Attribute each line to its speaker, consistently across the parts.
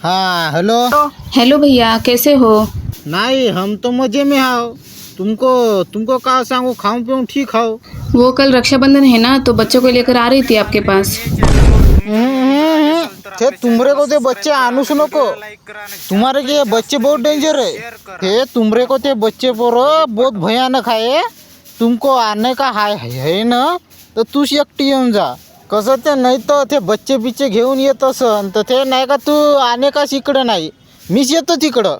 Speaker 1: हाँ hello.
Speaker 2: Hello भैया कैसे हो?
Speaker 1: नहीं हम तो मज़े में आओ तुमको तुमको का सांगू खाऊं पीऊं ठीक हो
Speaker 2: वो कल रक्षाबंधन है ना तो बच्चों को लेकर आ रही थी आपके पास।
Speaker 1: हम्म, थे तुमरे को ते बच्चे आणूच नको तुम्हारे के बच्चे बहुत डेंजर है। थे तुमरे को ते बच्चे पर बहुत भयानक आहे तुमको आने का हाय है ना? तो तूच एकटी येऊन जा। कसं ते नाही तर ते बच्चे बिच्चे घेऊन येत असन तर ते नाही का तू आणे का इकडं नाही. मीच येतो तिकडं.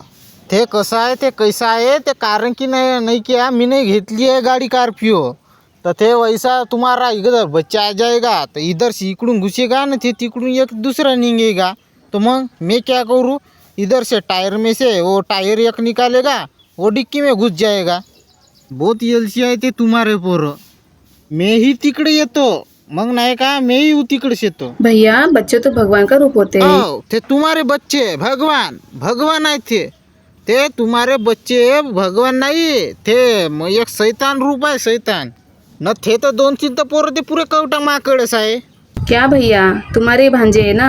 Speaker 1: ते कसं आहे ते कैसा आहे ते कारण की नाही नाही की मी नाही घेतली आहे गाडी कारपिओ तर ते वैसा तुम्हारा इकडं बच्चा आ जाएगा तर इधर से इकडून घुसेगा ना ते तिकडून एक दूसरा निघेगा. तो मग मैं क्या करू? इधर से टायर में से वो टायर एक निकालेगा वो डिक्की में घुस जाएगा बहुत एलसी आहे ते तुम्हारे पोरं. मीही तिकडे येतो. मग नाही का मी ही तिकडेच येतो
Speaker 2: भैया बच्चे तो भगवान का रूप होते? हैं
Speaker 1: हो ते तुम्हारे बच्चे भगवान भगवान आहे ते. ते तुम्हारे बच्चे भगवान नाही ते म- एक सैतान रूप आहे सैतान. न थे तर दोन तीन तर पोरं ते पुरे कवटा माकडच आहे.
Speaker 2: क्या भैया तुम्हारे भांजे है ना?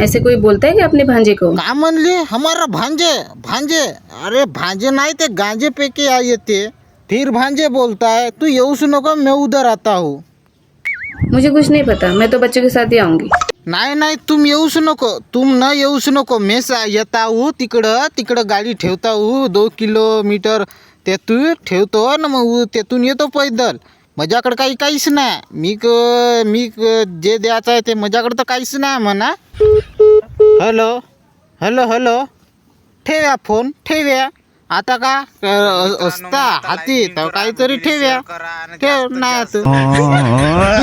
Speaker 2: ऐसे कोई बोलता है कि अपने भांजे को?
Speaker 1: का म्हणले? हमारा भांजे भांजे. अरे भांजे नाही ते गांजे पैकी आ येते फिर भांजे बोलता है तू येऊच नको मैं उधर आता हूँ.
Speaker 2: मुझे कुछ नहीं पता। मैं तो बच्चों के साथ ही आऊंगी।
Speaker 1: नाही नाही तुम येऊच नको. तुम न येऊच नको. मी सा येता हूँ तिकडं तिकडं गाडी ठेवता हूँ दो किलोमीटर. ते तू ठेवतो ना मग उ- तेथून येतो पैदल. माझ्याकडं काही काहीच नाही. मी क मी क- जे द्यायचं आहे ते माझ्याकडं तर काहीच नाही म्हणा. Hello hello hello. ठेव्या फोन ठेव्या आता का? अ- असता हाती. तर काहीतरी ठेव्या ठेव नाही आता